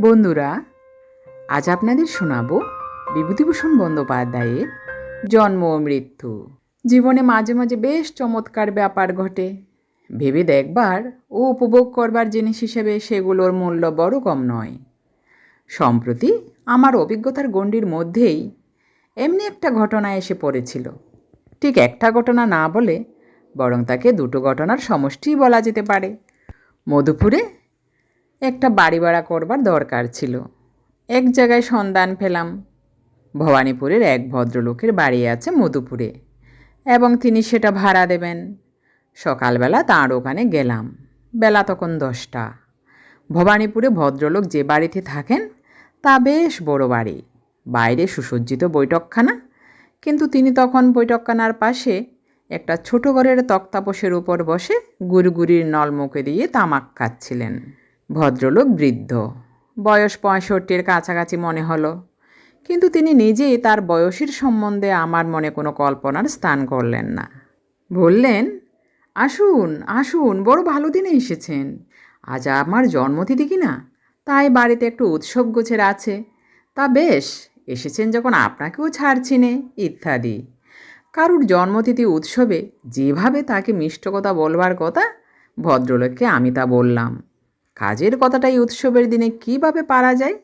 বন্ধুরা, আজ আপনাদের শোনাবো বিভূতিভূষণ বন্দ্যোপাধ্যায়ের জন্ম মৃত্যু। জীবনে মাঝে মাঝে বেশ চমৎকার ব্যাপার ঘটে। ভেবে দেখবার ও উপভোগ করবার জিনিস হিসেবে সেগুলোর মূল্য বড় কম নয়। সম্প্রতি আমার অভিজ্ঞতার গণ্ডির মধ্যেই এমনি একটা ঘটনা এসে পড়েছিল। ঠিক একটা ঘটনা না বলে বরং তাকে দুটো ঘটনার সমষ্টিই বলা যেতে পারে। মধুপুরে একটা বাড়ি ভাড়া করবার দরকার ছিল। এক জায়গায় সন্ধান পেলাম। ভবানীপুরের এক ভদ্রলোকের বাড়ি আছে মধুপুরে এবং তিনি সেটা ভাড়া দেবেন। সকালবেলা তাঁর ওখানে গেলাম। বেলা তখন দশটা। ভবানীপুরে ভদ্রলোক যে বাড়িতে থাকেন, তা বেশ বড় বাড়ি। বাইরে সুসজ্জিত বৈঠকখানা। কিন্তু তিনি তখন বৈঠকখানার পাশে একটা ছোট ঘরের তক্তাপোষের উপর বসে গুড়গুড়ির নলমুখে দিয়ে তামাক খাচ্ছিলেন। ভদ্রলোক বৃদ্ধ। বয়স পঁয়ষট্টির কাছাকাছি মনে হলো। কিন্তু তিনি নিজেই তার বয়সের সম্বন্ধে আমার মনে কোনো কল্পনার স্থান করলেন না। বললেন, আসুন আসুন, বড় ভালো দিনে এসেছেন। আজ আমার জন্মতিথি কি না? তাই বাড়িতে একটু উৎসব গোছের আছে। তা বেশ, এসেছেন যখন আপনাকেও ছাড়ছি নে, ইত্যাদি। কারুর জন্মতিথি উৎসবে যেভাবে তাকে মিষ্ট কথা বলবার কথা, ভদ্রলোককে আমি তা বললাম। কাজের কথাটাই উৎসবের দিনে কীভাবে পারা যায়?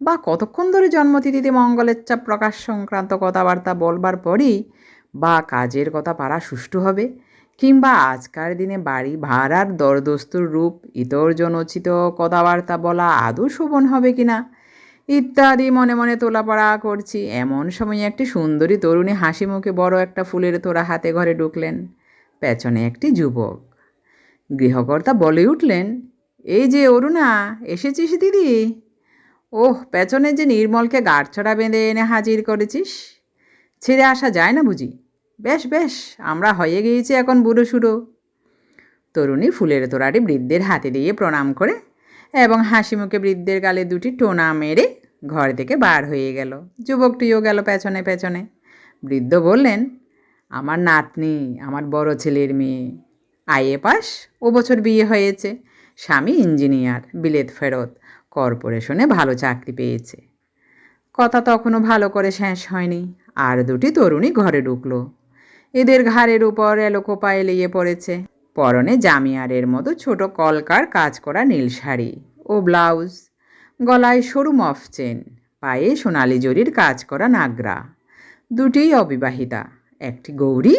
বা কতক্ষণ ধরে জন্মতিথিতে মঙ্গলের চাপ প্রকাশ সংক্রান্ত কথাবার্তা বলবার পরেই বা কাজের কথা পারা সুষ্ঠু হবে? কিংবা আজকার দিনে বাড়ি ভাড়ার দরদস্তুর রূপ ইতর্জনোচিত কথাবার্তা বলা আদৌ শোভন হবে কিনা? ইত্যাদি মনে মনে তোলাপড়া করছি। এমন সময় একটি সুন্দরী তরুণী হাসি মুখে বড় একটা ফুলের তোরা হাতে ঘরে ঢুকলেন। পেছনে একটি যুবক। গৃহকর্তা বলে উঠলেন এই যে অরুণা, এসেছিস দিদি? ওহ পেছনে যে নির্মলকে গাঁটছড়া বেঁধে এনে হাজির করেছিস? ছেড়ে আসা যায় না বুঝি? বেশ বেশ, আমরা হয়ে গিয়েছি এখন বুড়ো সুড়ো। তরুণী ফুলের তোড়াটি বৃদ্ধের হাতে দিয়ে প্রণাম করে এবং হাসি মুখে বৃদ্ধের গালে দুটি টোনা মেরে ঘর থেকে বার হয়ে গেল। যুবকটিও গেল পেছনে পেছনে। বৃদ্ধ বললেন, আমার নাতনি, আমার বড় ছেলের মেয়ে। আইএ পাস, ও বছর বিয়ে হয়েছে। স্বামী ইঞ্জিনিয়ার, বিলেত ফেরত, কর্পোরেশনে ভালো চাকরি পেয়েছে। কথা তখনও ভালো করে শেষ হয়নি। আর দুটি তরুণী ঘরে ঢুকলো। এদের ঘাড়ের উপর এলোকোপা এলিয়ে পড়েছে। পরনে জামিয়ারের মতো ছোট কলকার কাজ করা নীল শাড়ি ও ব্লাউজ। গলায় সরু মফ চেন, পায়ে সোনালি জরির কাজ করা নাগরা। দুটিই অবিবাহিতা, একটি গৌরী,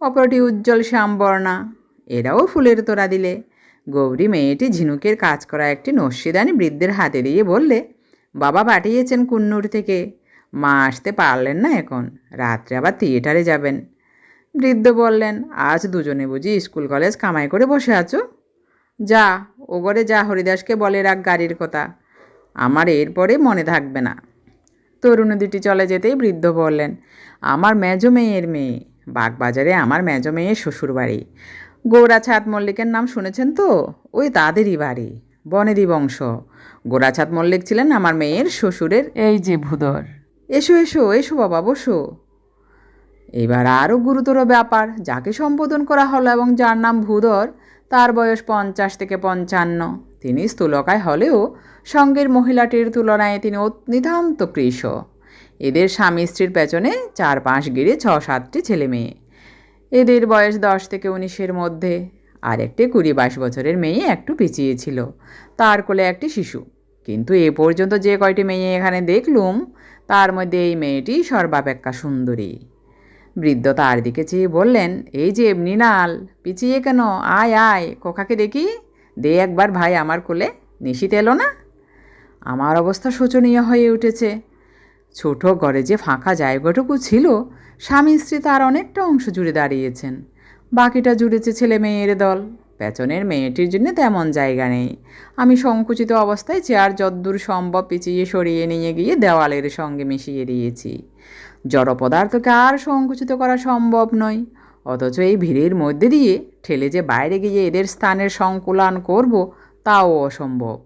অপরটি উজ্জ্বল শ্যামবর্ণা। এরাও ফুলের তোড়া দিলে। গৌরী মেয়েটি ঝিনুকের কাজ করা একটি নস্যিদানি বৃদ্ধের হাতে দিয়ে বললে, বাবা পাঠিয়েছেন কুন্নুর থেকে। মা আসতে পারলেন না এখন। রাত্রে আবার থিয়েটারে যাবেন। বৃদ্ধ বললেন, আজ দুজনে বুঝি স্কুল কলেজ কামাই করে বসে আছো? যা, ও ঘরে যা হরিদাসকে বলে রাখ গাড়ির কথা। আমার এরপরে মনে থাকবে না। তরুণ দুটি চলে যেতেই বৃদ্ধ বললেন, আমার মেজো মেয়ের মেয়ে। বাগবাজারে আমার মেজো মেয়ের শ্বশুর বাড়ি গৌরাছাদ মল্লিকের নাম শুনেছেন তো? ওই তাদেরই বাড়ি বনেদি বংশ। গোরাছাদ মল্লিক ছিলেন আমার মেয়ের শ্বশুরের এই যে ভূধর। এসো এসো এসো বাবা বসো। এবার আরও গুরুতর ব্যাপার যাকে সম্বোধন করা হলো এবং যার নাম ভূধর তার বয়স পঞ্চাশ থেকে পঞ্চান্ন। তিনি স্থূলকায় হলেও সঙ্গের মহিলাটির তুলনায় তিনি নিতান্ত কৃষ। এদের স্বামী স্ত্রীর পেছনে চার পাঁচ গিরে ছ সাতটি ছেলে মেয়ে। এদের বয়স দশ থেকে উনিশের মধ্যে। আর একটি কুড়ি বাইশ বছরের মেয়ে একটু পিছিয়ে ছিল। তার কোলে একটি শিশু। কিন্তু এ পর্যন্ত যে কয়টি মেয়ে এখানে দেখলুম, তার মধ্যে এই মেয়েটি সর্বাপেক্ষা সুন্দরী। বৃদ্ধ তার দিকে চেয়ে বললেন, এই যে মৃণাল পিছিয়ে কেন? আয় আয় কোকাকে দেখি। দে একবার ভাই আমার কোলে, নিশিত এলো না? আমার অবস্থা শোচনীয় হয়ে উঠেছে। ছোট ঘরে যে ফাঁকা জায়গাটুকু ছিল, স্বামী স্ত্রী তার অনেকটা অংশ জুড়ে দাঁড়িয়েছেন। বাকিটা জুড়েছে ছেলে মেয়ের দল। পেছনের মেয়েটির জন্য তেমন জায়গা নেই। আমি সংকুচিত অবস্থায় চেয়ার যদ্দূর সম্ভব পিছিয়ে সরিয়ে নিয়ে গিয়ে দেওয়ালের সঙ্গে মিশিয়ে দিয়েছি। জড় পদার্থকে আর সংকুচিত করা সম্ভব নয়। অথচ এই ভিড়ের মধ্যে দিয়ে ঠেলে যে বাইরে গিয়ে এদের স্থানের সংকুলান করব, তাও অসম্ভব।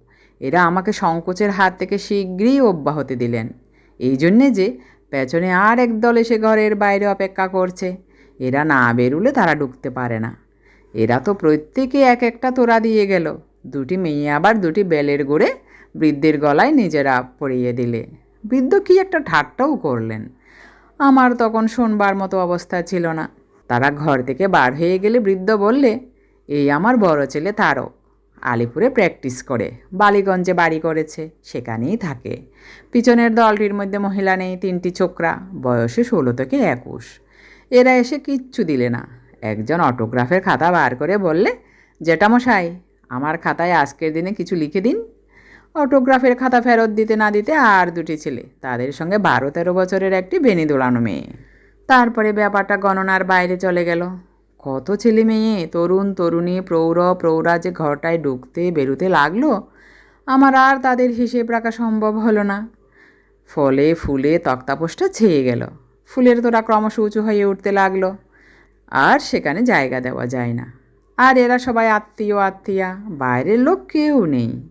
এরা আমাকে সংকোচের হাত থেকে শীঘ্রই অব্যাহতি দিলেন। এই জন্যে যে পেছনে আর এক দল এসে ঘরের বাইরে অপেক্ষা করছে। এরা না বেরুলে তারা ঢুকতে পারে না। এরা তো প্রত্যেকে এক একটা তোরা দিয়ে গেল। দুটি মেয়ে আবার দুটি বেলের গোড়ে বৃদ্ধের গলায় নিজেরা পরিয়ে দিলে। বৃদ্ধ কি একটা ঠাট্টাও করলেন। আমার তখন শোনবার মতো অবস্থা ছিল না। তারা ঘর থেকে বার হয়ে গেলে বৃদ্ধ বললে, এই আমার বড় ছেলে তারক আলিপুরে প্র্যাকটিস করে। বালিগঞ্জে বাড়ি করেছে, সেখানেই থাকে। পিছনের দলটির মধ্যে মহিলা নেই, তিনটি ছোকরা, বয়সে ষোলো থেকে একুশ। এরা এসে কিচ্ছু দিলে না। একজন অটোগ্রাফের খাতা বার করে বললে, জেঠামশাই, আমার খাতায় আজকের দিনে কিছু লিখে দিন। অটোগ্রাফের খাতা ফেরত দিতে না দিতে আর দুটি ছেলে, তাদের সঙ্গে বারো তেরো বছরের একটি বেনি দোলানো মেয়ে। তারপরে ব্যাপারটা গণনার বাইরে চলে গেল। কত ছেলে মেয়ে? তরুণ তরুণী, প্রৌঢ়, প্রৌঢ়া যে ঘরটায় ঢুকতে বেরোতে লাগল? আমার আর তাদের হিসেব রাখা সম্ভব হলো না। ফলে ফুলে তক্তাপোষটা ছেয়ে গেল। ফুলের তোরা ক্রমশ উঁচু হয়ে উঠতে লাগল। আর সেখানে জায়গা দেওয়া যায় না। আর এরা সবাই আত্মীয়, আত্মীয়া, বাইরের লোক কেউ নেই।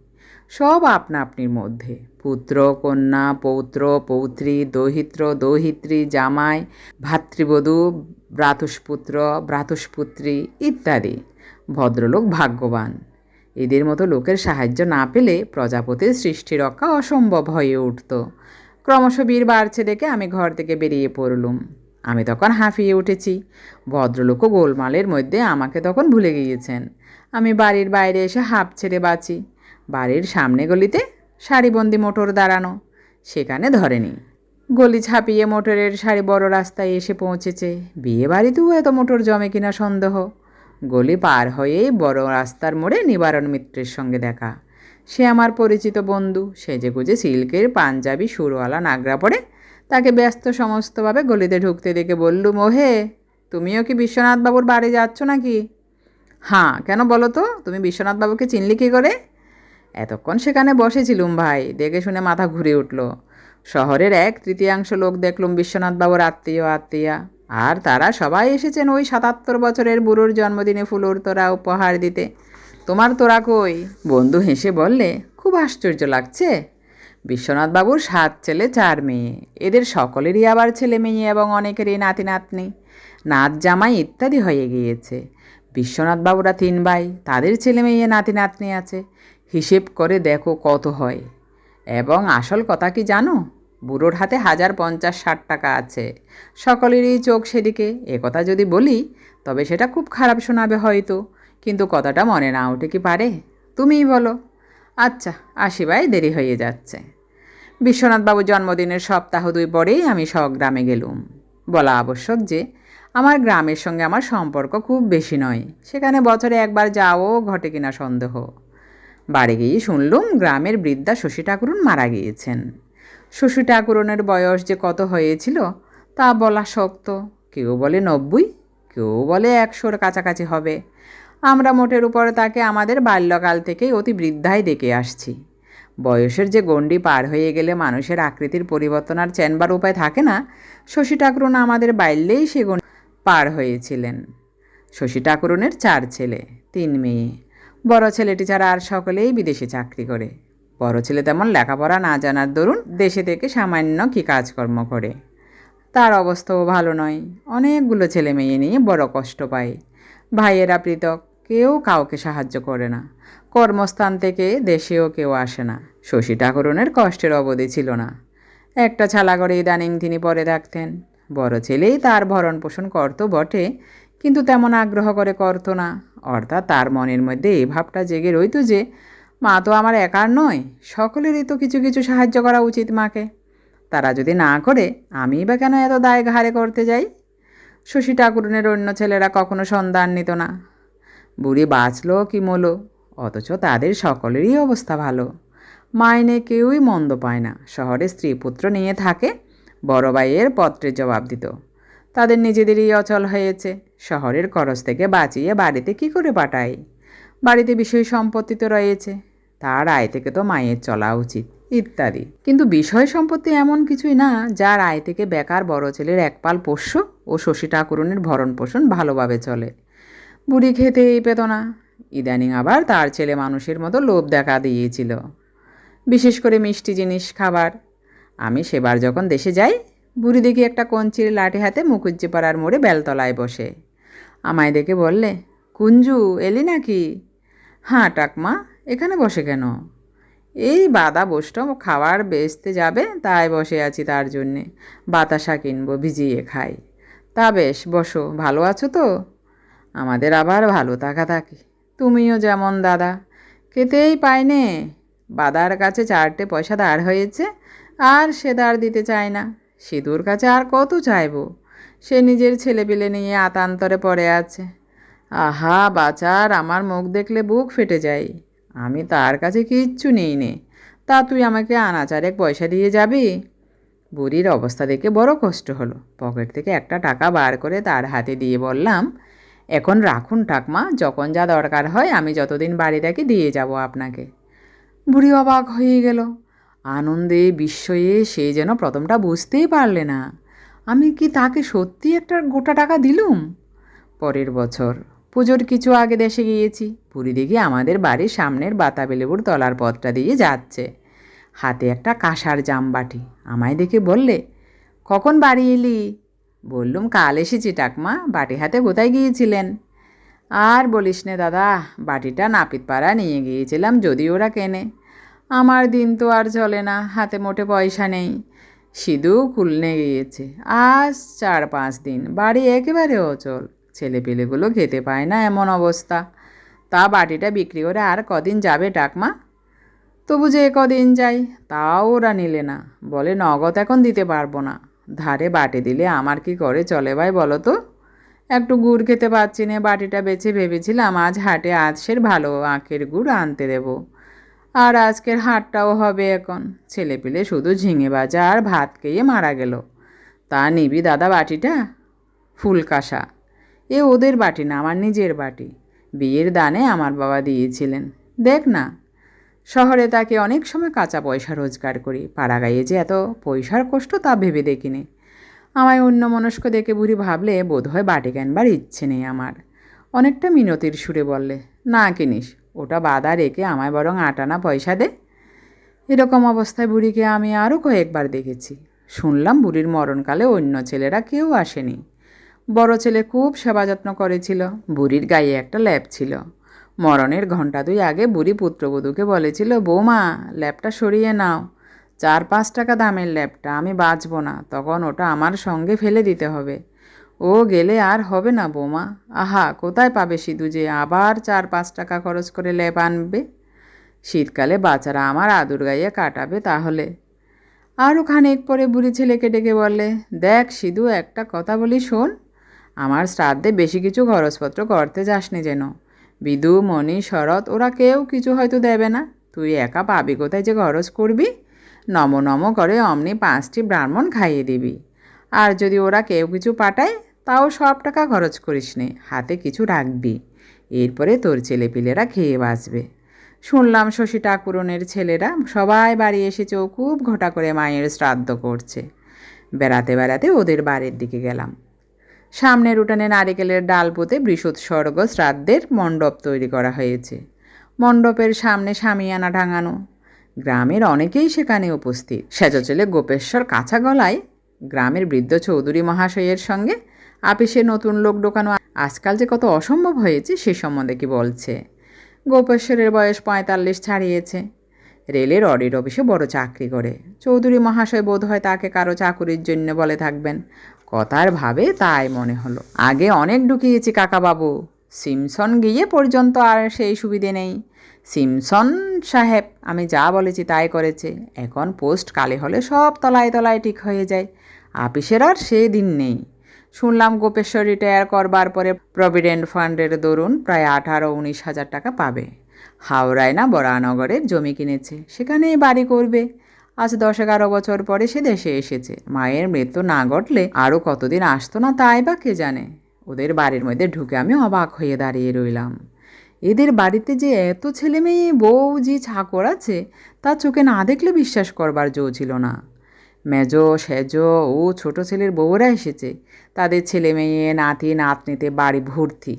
সব আপনা আপনির মধ্যে। পুত্র, কন্যা, পৌত্র, পৌত্রী, দৌহিত্র, দৌহিত্রী, জামাই, ভাতৃবধূ, ভ্রাতুষ্পুত্র, ভ্রাতুষ্পুত্রী ইত্যাদি। ভদ্রলোক ভাগ্যবান। এদের মতো লোকের সাহায্য না পেলে প্রজাপতির সৃষ্টি রক্ষা অসম্ভব হয়ে উঠত। ক্রমশ বীর বাড়ছে দেখে আমি ঘর থেকে বেরিয়ে পড়লুম। আমি তখন হাঁফিয়ে উঠেছি। ভদ্রলোকও গোলমালের মধ্যে আমাকে তখন ভুলে গিয়েছেন। আমি বাড়ির বাইরে এসে হাঁপ ছেড়ে বাঁচি। বাড়ির সামনে গলিতে সারিবন্দি মোটর দাঁড়ানো। সেখানে ধরেনি। গলি ছাপিয়ে মোটরের সারি বড় রাস্তায় এসে পৌঁছেছে। বিয়ে বাড়িতেও এত মোটর জমে কিনা সন্দেহ। গলি পার হয়েই বড় রাস্তার মোড়ে নিবারণ মিত্রের সঙ্গে দেখা। সে আমার পরিচিত বন্ধু। সেজে গুজে সিল্কের পাঞ্জাবি, সুরওয়ালা, নাগরা পড়ে তাকে ব্যস্ত সমস্তভাবে গলিতে ঢুকতে দেখে বললুম ওহে তুমিও কি বিশ্বনাথবাবুর বাড়ি যাচ্ছ নাকি? হ্যাঁ কেন বলো তো? তুমি বিশ্বনাথবাবুকে চিনলি কী করে? এতক্ষণ সেখানে বসেছিলুম ভাই, দেখে শুনে মাথা ঘুরে উঠল। শহরের এক তৃতীয়াংশ লোক দেখলুম বিশ্বনাথবাবুর আত্মীয়, আত্মীয়া। আর তারা সবাই এসেছেন ওই সাতাত্তর বছরের বুড়োর জন্মদিনে ফুলোর তোরা উপহার দিতে। তোমার তোরা কই? বন্ধু হেসে বললে, খুব আশ্চর্য লাগছে। বিশ্বনাথবাবুর সাত ছেলে, চার মেয়ে। এদের সকলেরই আবার ছেলে মেয়ে এবং অনেকেরই নাতি, নাতনি। নাত জামাই ইত্যাদি হয়ে গিয়েছে। বিশ্বনাথবাবুরা তিন ভাই, তাদের ছেলে মেয়ে, নাতি, নাতনি আছে। হিসেব করে দেখো কত হয়। এবং আসল কথা কি জানো? বুড়োর হাতে হাজার পঞ্চাশ ষাট টাকা আছে। সকলেরই চোখ সেদিকে। কথা যদি বলি, তবে সেটা খুব খারাপ শোনাবে হয়তো। কিন্তু কথাটা মনে না ওঠে কি পারে? তুমিই বলো। আচ্ছা আসি ভাই, দেরি হয়ে যাচ্ছে। বিশ্বনাথবাবু জন্মদিনের সপ্তাহ দুই পরেই আমি স্বগ্রামে গেলুম। বলা আবশ্যক যে, আমার গ্রামের সঙ্গে আমার সম্পর্ক খুব বেশি নয়। সেখানে বছরে একবার যাও ঘটে কিনা সন্দেহ। বাড়ি গিয়ে শুনলুম গ্রামের বৃদ্ধা শশী ঠাকুরুন মারা গিয়েছেন। শশী ঠাকুরনের বয়স যে কত হয়েছিল তা বলা শক্ত। কেউ বলে নব্বই, কেউ বলে একশোর কাছাকাছি হবে। আমরা মোটের উপরে তাকে আমাদের বাল্যকাল থেকেই অতি বৃদ্ধায় ডেকে আসছি। বয়সের যে গণ্ডি পার হয়ে গেলে মানুষের আকৃতির পরিবর্তন আর চেনবার উপায় থাকে না, শশী ঠাকুরন আমাদের বাল্যেই সে পার হয়েছিলেন। শশী ঠাকুরনের চার ছেলে, তিন মেয়ে। বড় ছেলেটি ছাড়া আর সকলেই বিদেশে চাকরি করে। বড় ছেলে তেমন লেখাপড়া না জানার দরুন দেশে থেকে সামান্য কী কাজকর্ম করে। তার অবস্থাও ভালো নয়। অনেকগুলো ছেলে মেয়ে নিয়ে বড় কষ্ট পায়। ভাইয়েরা পৃথক, কেউ কাউকে সাহায্য করে না। কর্মস্থান থেকে দেশেও কেউ আসে না। শশী ঠাকুরনের কষ্টের অবধি ছিল না। একটা ছালা করে ইদানিং তিনি পরে থাকতেন। বড় ছেলেই তার ভরণ পোষণ করতো বটে কিন্তু তেমন আগ্রহ করে করতো না। অর্থাৎ তার মনের মধ্যে এই ভাবটা জেগে রইত যে, মা তো আমার একার নয়, সকলেরই তো কিছু কিছু সাহায্য করা উচিত মাকে। তারা যদি না করে আমি বা কেন এত দায় ঘাড়ে করতে যাই? শশী ঠাকুরনের অন্য ছেলেরা কখনো সন্ধান নিত না। বুড়ি বাঁচলো কি মলো? অথচ তাদের সকলেরই অবস্থা ভালো। মাইনে কেউই মন্দ পায় না। শহরে স্ত্রী পুত্র নিয়ে থাকে, বড় ভাইয়ের পত্রের জবাব দিত। তাদের নিজেদেরই অচল হয়েছে। শহরের খরচ থেকে বাঁচিয়ে বাড়িতে কি করে পাঠায়? বাড়িতে বিষয় সম্পত্তি তো রয়েছে, তার আয় থেকে তো মায়ের চলা উচিত, ইত্যাদি। কিন্তু বিষয় সম্পত্তি এমন কিছুই না, যার আয় থেকে বেকার বড় ছেলের একপাল পোষ্য ও শশী ঠাকুরনের ভরণ পোষণ ভালোভাবে চলে। বুড়ি খেতেই পেত না ইদানিং আবার তার ছেলে মানুষের মতো লোভ দেখা দিয়েছিল। বিশেষ করে মিষ্টি জিনিস, খাবার। আমি সেবার যখন দেশে যাই, বুড়ি দেখি একটা কঞ্চির লাঠি হাতে মুখুজ্জিপাড়ার মোড়ে বেলতলায় বসে। আমায় দেখে বললে, কুঞ্জু, এলি নাকি? হ্যাঁ টাকমা এখানে বসে কেন? এই বাদা বসটা খাবার বেচতে যাবে, তাই বসে আছি তার জন্যে। বাতাসা কিনবো, ভিজিয়ে খাই। তা বেশ, বসো, ভালো আছো তো? আমাদের আবার ভালো থাকা থাকে তুমিও যেমন দাদা। খেতেই পাইনে বাদার কাছে চারটে পয়সা দাঁড় হয়েছে, আর সে দাঁড় দিতে চায় না। সিঁদুর কাছে আর কত চাইব? সে নিজের ছেলেপিলে নিয়ে আতান্তরে পড়ে আছে। আহা, বাচার, আমার মুখ দেখলে বুক ফেটে যায়। আমি তার কাছে কিচ্ছু নেই নে। তা তুই আমাকে আনাচারেক পয়সা দিয়ে যাবি? বুড়ির অবস্থা দেখে বড় কষ্ট হলো। পকেট থেকে একটা টাকা বার করে তার হাতে দিয়ে বললাম, এখন রাখুন ঠাকমা, যখন যা দরকার হয় আমি যতদিন বাড়ি থাকি দিয়ে যাব আপনাকে। বুড়ি অবাক হয়ে গেল। আনন্দে বিস্ময়ে সে যেন প্রথমটা বুঝতেই পারলে না। আমি কি তাকে সত্যি একটা গোটা টাকা দিলুম? পরের বছর পুজোর কিছু আগে দেশে গিয়েছি। পুরী দেখি আমাদের বাড়ির সামনের বাতাবি লেবুর তলার পথটা দিয়ে যাচ্ছে। হাতে একটা কাঁসার জামবাটি। আমায় দেখে বললে, কখন বাড়ি এলি? বললুম, কাল এসেছি টাকমা বাটি হাতে কোথায় গিয়েছিলেন? আর বলিস নে দাদা, বাটিটা নাপিতপাড়া নিয়ে গিয়েছিলাম, যদি ওরা কেনে। আমার দিন তো আর চলে না, হাতে মোটে পয়সা নেই। সিধু খুলনে গিয়েছে। আজ চার পাঁচ দিন, বাড়ি একেবারে অচল। ছেলেপিলেগুলো খেতে পায় না এমন অবস্থা। তা বাটিটা বিক্রি করে আর কদিন যাবে টাকমা তবু যে কদিন যাই, তাও ওরা নিলে না। বলে, নগদ এখন দিতে পারব না। ধারে বাটি দিলে আমার কি করে চলে ভাই বলো তো? একটু গুড় খেতে পাচ্ছি না, বাটিটা বেছে ভেবেছিলাম আজ হাটে আজসের ভালো আখের গুড় আনতে দেবো। আর আজকের হাটটাও হবে এখন। ছেলেপিলে শুধু ঝিঙে বাজা আর ভাত খেয়ে মারা গেল। তা নিবি দাদা বাটিটা? ফুলকাশা। এ ওদের বাটি না, আমার নিজের বাটি। বিয়ের দানে আমার বাবা দিয়েছিলেন। দেখ না, শহরে তাকে অনেক সময় কাঁচা পয়সা রোজগার করি। পাড়া গাইয়ে যে এত পয়সার কষ্ট তা ভেবে দেখিনি। আমায় অন্য মনস্ক দেখে বুড়ি ভাবলে বোধহয় বাটি কেনবার ইচ্ছে নেই আমার। অনেকটা মিনতির সুরে বললে, না কিনিস ওটা বাদা রেখে আমায় বরং আটানা পয়সা দে। এরকম অবস্থায় বুড়িকে আমি আরও কয়েকবার দেখেছি। শুনলাম বুড়ির মরণকালে অন্য ছেলেরা কেউ আসেনি। বড় ছেলে খুব সেবা যত্ন করেছিল। বুড়ির গায়ে একটা ল্যাপ ছিল। মরণের ঘণ্টা দুই আগে বুড়ি পুত্রবধূকে বলেছিল, বৌমা, ল্যাপটা সরিয়ে নাও। চার পাঁচ টাকা দামের ল্যাপটা, আমি বাঁচবো না। তখন ওটা আমার সঙ্গে ফেলে দিতে হবে। ও গেলে আর হবে না বৌমা। আহা, কোথায় পাবে সিধু যে আবার চার পাঁচ টাকা খরচ করে ল্যাপ আনবে? শীতকালে বাচ্চারা আমার আদুর গাইয়ে কাটাবে তাহলে। আরও খানিক পরে বুড়ি ছেলেকে ডেকে বলে দেখ সিধু, একটা কথা বলি শোন। আমার শ্রাদ্ধে বেশি কিছু খরচপত্র করতে যাসনি যেন। বিদু, মণি, শরৎ, ওরা কেউ কিছু হয়তো দেবে না। তুই একা পাবি কোথায় যে খরচ করবি? নম নম করে অমনি পাঁচটি ব্রাহ্মণ খাইয়ে দিবি। আর যদি ওরা কেউ কিছু পাঠায় তাও সব টাকা খরচ করিস নে, হাতে কিছু রাখবি। এরপরে তোর ছেলেপিলেরা খেয়ে বাঁচবে। শুনলাম শশী ঠাকুরনের ছেলেরা সবাই বাড়ি এসেছে ও খুব ঘটা করে মায়ের শ্রাদ্ধ করছে। বেড়াতে বেড়াতে ওদের বাড়ির দিকে গেলাম। সামনের উঠানে নারিকেলের ডাল পুঁতে বৃষোৎসর্গ শ্রাদ্ধের মণ্ডপ তৈরি করা হয়েছে। মণ্ডপের সামনে সামিয়ানা ঢাঙানো। গ্রামের অনেকেই সেখানে উপস্থিত। সেজচেলে গোপেশ্বর কাঁচা গলায় গ্রামের বৃদ্ধ চৌধুরী মহাশয়ের সঙ্গে আপিসে নতুন লোক ঢোকানো আজকাল যে কত অসম্ভব হয়েছে সে সম্বন্ধে কি বলছে? গোপেশ্বরের বয়স পঁয়তাল্লিশ ছাড়িয়েছে। রেলের অডিট অফিসে বড় চাকরি করে। চৌধুরী মহাশয় বোধ হয় তাকে কারও চাকুরির জন্য বলে থাকবেন। কথার ভাবে তাই মনে হলো। আগে অনেক ঢুকিয়েছি কাকাবাবু। সিমসন গিয়ে পর্যন্ত আর সেই সুবিধে নেই। সিমসন সাহেব, আমি যা বলেছি তাই করেছে। এখন পোস্ট কালে হলে সব তলায় তলায় ঠিক হয়ে যায়। আপিসের আর সে দিন নেই। শুনলাম গোপেশ্বর রিটায়ার করবার পরে প্রভিডেন্ট ফান্ডের দরুন প্রায় আঠারো উনিশ হাজার টাকা পাবে। হাওড়ায় না বরানগরের জমি কিনেছে, সেখানেই বাড়ি করবে। আজ দশ এগারো বছর পরে সে দেশে এসেছে। মায়ের মৃত্যু না ঘটলে আরও কতদিন আসতো না তাই বা কে জানে? ওদের বাড়ির মধ্যে ঢুকে আমি অবাক হয়ে দাঁড়িয়ে রইলাম। এদের বাড়িতে যে এত ছেলে মেয়ে বউ যে ছাকর আছে, তা চোখে না দেখলে বিশ্বাস করবার জো ছিল না। মেজ, সেজ ও ছোট ছেলের বউরা এসেছে। তাদের ছেলে মেয়ে, নাতি, নাতনিতে বাড়ি ভর্তি।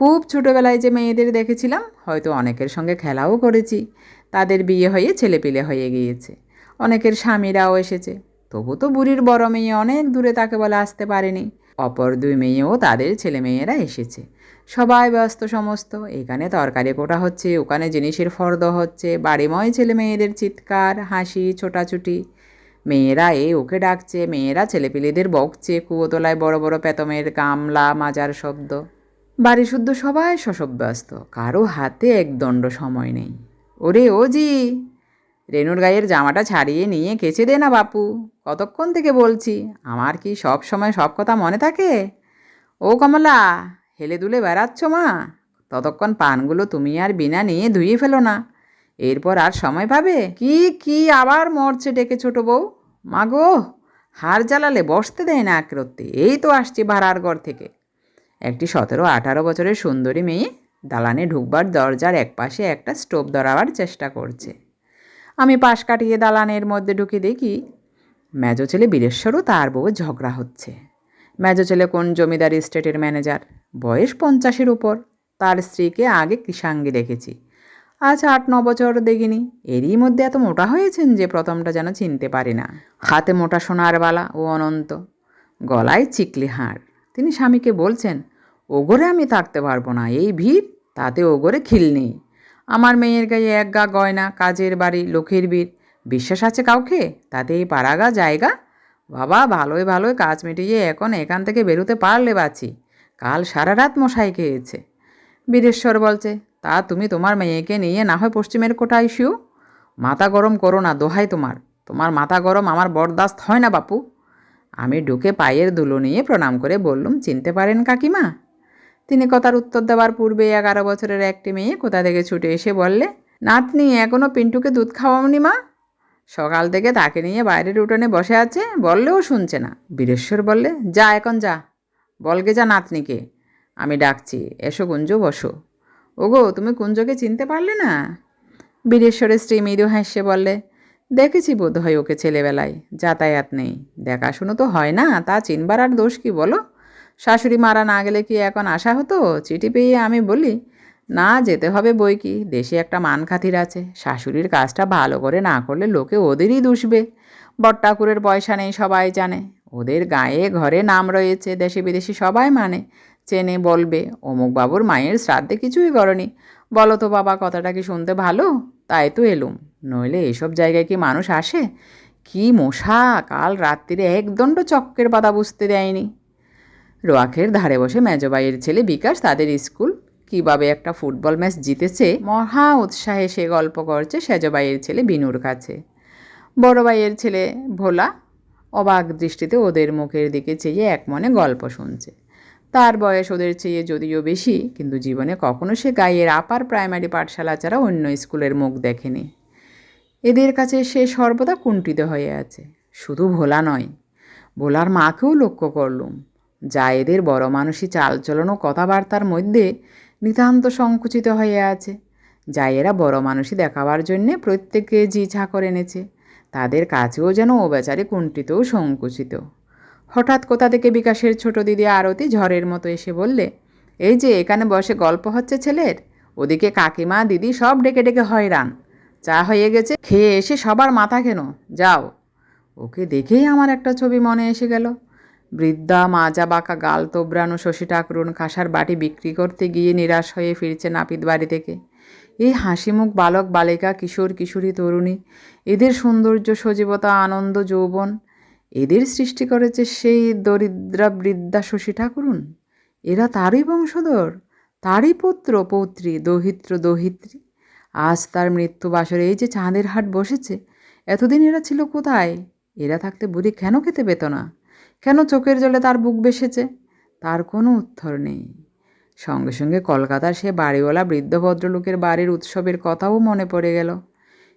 খুব ছোটোবেলায় যে মেয়েদের দেখেছিলাম, হয়তো অনেকের সঙ্গে খেলাও করেছি। তাদের বিয়ে হয়ে ছেলেপিলে হয়ে গিয়েছে। অনেকের স্বামীরাও এসেছে। তবু তো বুড়ির বড় মেয়ে অনেক দূরে তাকে বলে আসতে পারেনি। অপর দুই মেয়েও তাদের ছেলে মেয়েরা এসেছে। সবাই ব্যস্ত সমস্ত। এখানে তরকারি কোটা হচ্ছে, ওখানে জিনিসের ফর্দ হচ্ছে, বাড়িময় ছেলে মেয়েদের চিৎকার, হাসি, ছোটাছুটি। মেয়েরা এ ওকে ডাকছে, মেয়েরা ছেলেপিলেদের বকছে, কুয়োতলায় বড় বড় পেতমের গামলা মাজার শব্দ। বাড়ি শুদ্ধ সবাই ব্যস্ত কারও হাতে এক দণ্ড সময় নেই। ওরে ও জি রেনুর গায়ের জামাটা ছাড়িয়ে নিয়ে কেচে দে না বাপু, কতক্ষণ থেকে বলছি, আমার কি সব সময় সব কথা মনে থাকে? ও কমলা, হেলে দুলে বেড়াচ্ছ মা, ততক্ষণ পানগুলো তুমি আর বিনা নিয়ে ধুয়ে ফেলো না। এরপর আর সময় পাবে? কি কি আবার মরছে ডেকে ছোট বউ? মাগো, হার জ্বালালে বসতে দেয় না আক্রত্তি এই তো আসছি ভাড়ার ঘর থেকে। একটি সতেরো, আঠারো বছরের সুন্দরী মেয়ে দালানে ঢুকবার দরজার একপাশে একটা স্টোভ ধরাবার চেষ্টা করছে। আমি পাশ কাটিয়ে দালানের মধ্যে ঢুকে দেখি, মেজো ছেলে বীরেশ্বরও তার বউ ঝগড়া হচ্ছে। মেজো ছেলে কোন জমিদার স্টেটের ম্যানেজার বয়স পঞ্চাশের উপর। তার স্ত্রীকে আগে কৃষাঙ্গী দেখেছি। আজ আট, ন বছর দেখিনি। এরই মধ্যে এত মোটা হয়েছেন যে প্রথমটা যেন চিনতে পারি না। হাতে মোটা সোনার বালা ও অনন্ত, গলায় চিকলি হাড় তিনি স্বামীকে বলছেন, ওগরে আমি থাকতে পারব না, এই ভিড়, তাতে ওগরে খিল নেই। আমার মেয়ের গায়ে এক গা গয়না, কাজের বাড়ি, লোকের বীর। বিশ্বাস আছে কাউকে? তাতে এই পাড়াগা জায়গা। বাবা ভালোই ভালোই কাজ মিটিয়ে এখন এখান থেকে বেরোতে পারলে বাঁচি। কাল সারা রাত মশাই খেয়েছে। বীরেশ্বর বলছে তা তুমি তোমার মেয়েকে নিয়ে না হয় পশ্চিমের কোঠায় শিও? মাথা গরম করো না দোহাই তোমার। তোমার মাথা গরম আমার বরদাস্ত হয় না বাপু। আমি ঢুকে পায়ের দুলো নিয়ে প্রণাম করে বললুম, চিনতে পারেন কাকিমা? তিনি কথার উত্তর দেওয়ার পূর্বে এগারো বছরের একটি মেয়ে কোথা থেকে ছুটে এসে বললে, নাতনি এখনও পিন্টুকে দুধ খাওয়াওনি মা? সকাল থেকে তাকে নিয়ে বাইরের উঠোনে বসে আছে, বললেও শুনছে না। বীরেশ্বর বললে, যা, এখন যা। বলগে যা নাতনিকে। আমি ডাকছি। এসো কুঞ্জ বসো। ওগো, তুমি কুঞ্জকে চিনতে পারলে না? বীরেশ্বরের স্ত্রী মৃদু হাসে বললে দেখেছি বোধ হয় ওকে ছেলেবেলায়। যাতায়াত নেই। দেখাশুনো তো হয় না, তা চিনবার আর দোষ কি বলো? শাশুড়ি মারা না গেলে কি এখন আসা হতো? চিঠি পেয়ে আমি বলি, না, যেতে হবে বই কি? দেশে একটা মান খাতির আছে। শাশুড়ির কাজটা ভালো করে না করলে লোকে ওদেরই দুষবে। বট্টাকুরের পয়সা নেই সবাই জানে। ওদের গায়ে ঘরে নাম রয়েছে, দেশে বিদেশি সবাই মানে। চেনে বলবে অমুক বাবুর মায়ের শ্রাদ্ধে কিছুই করনি। বলো তো বাবা, কথাটা কি শুনতে ভালো? তাই তো এলুম। নইলে এসব জায়গায় কি মানুষ আসে? কি মশা, কাল রাত্রিরে একদণ্ড চক্কের পাতা বুঝতে দেয়নি। রোয়াখের ধারে বসে মেজবাইয়ের ছেলে বিকাশ তাদের স্কুল। কীভাবে একটা ফুটবল ম্যাচ জিতেছে, মহা উৎসাহে সে গল্প করছে সেজবাইয়ের ছেলে বিনুর কাছে। বড় ভাইয়ের ছেলে ভোলা অবাক দৃষ্টিতে ওদের মুখের দিকে চেয়ে এক মনে গল্প শুনছে। তার বয়স ওদের চেয়ে যদিও বেশি, কিন্তু জীবনে কখনো সে গায়ের আপার প্রাইমারি পাঠশালা ছাড়া অন্য স্কুলের মুখ দেখেনি। এদের কাছে সে সর্বদা কুণ্ঠিত হয়ে আছে। শুধু ভোলা নয়, ভোলার মাকেও লক্ষ্য করলুম। যা এদের বড় মানুষই চালচলন ও কথাবার্তার মধ্যে নিতান্ত সংকুচিত হয়ে আছে। যা এরা বড় মানুষই দেখাবার জন্যে প্রত্যেককে জি ছা করে এনেছে। তাদের কাছেও যেন ও বেচারে কুণ্ঠিত ও সংকুচিত। হঠাৎ কোথা থেকে বিকাশের ছোট দিদি আরতি ঝড়ের মতো এসে বললে, এই যে এখানে বসে গল্প হচ্ছে ছেলের? ওদিকে কাকিমা, দিদি সব ডেকে ডেকে হয়রান। চা হয়ে গেছে, খেয়ে এসে সবার মাথা কেন যাও। ওকে দেখেই আমার একটা ছবি মনে এসে গেল। বৃদ্ধা, মাজা, বাঁকা গাল তোবড়ানো শশী ঠাকুরুন খাসার বাটি বিক্রি করতে গিয়ে নিরাশ হয়ে ফিরছে নাপিত বাড়ি থেকে। এই হাসিমুখ বালক, বালিকা, কিশোর, কিশোরী, তরুণী, এদের সৌন্দর্য, সজীবতা, আনন্দ, যৌবন এদের সৃষ্টি করেছে সেই দরিদ্রা বৃদ্ধা শশী ঠাকুরুন। এরা তারই বংশধর, তারই পুত্র, পৌত্রী, দহিত্র, দহিত্রী। আজ তার মৃত্যু বাসরে এই যে চাঁদের হাট বসেছে, এতদিন এরা ছিল কোথায়? এরা থাকতে বুড়ি কেন খেতে পেত না? কেন চোখের জলে তার বুক বেসেছে? তার কোনো উত্তর নেই। সঙ্গে সঙ্গে কলকাতার সে বাড়িওয়ালা বৃদ্ধ ভদ্রলোকের বাড়ির উৎসবের কথাও মনে পড়ে গেল।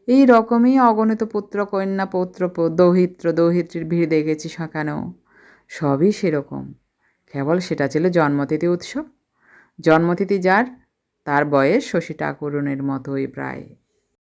এই রকমই অগণিত পুত্র, কন্যা, পুত্র দৌহিত্র, দৌহিত্রীর ভিড় দেখেছি সেখানেও সবই সেরকম। কেবল সেটা ছিল জন্মতিথি উৎসব। জন্মতিথি যার, তার বয়স শশী ঠাকুরনের মতোই প্রায়।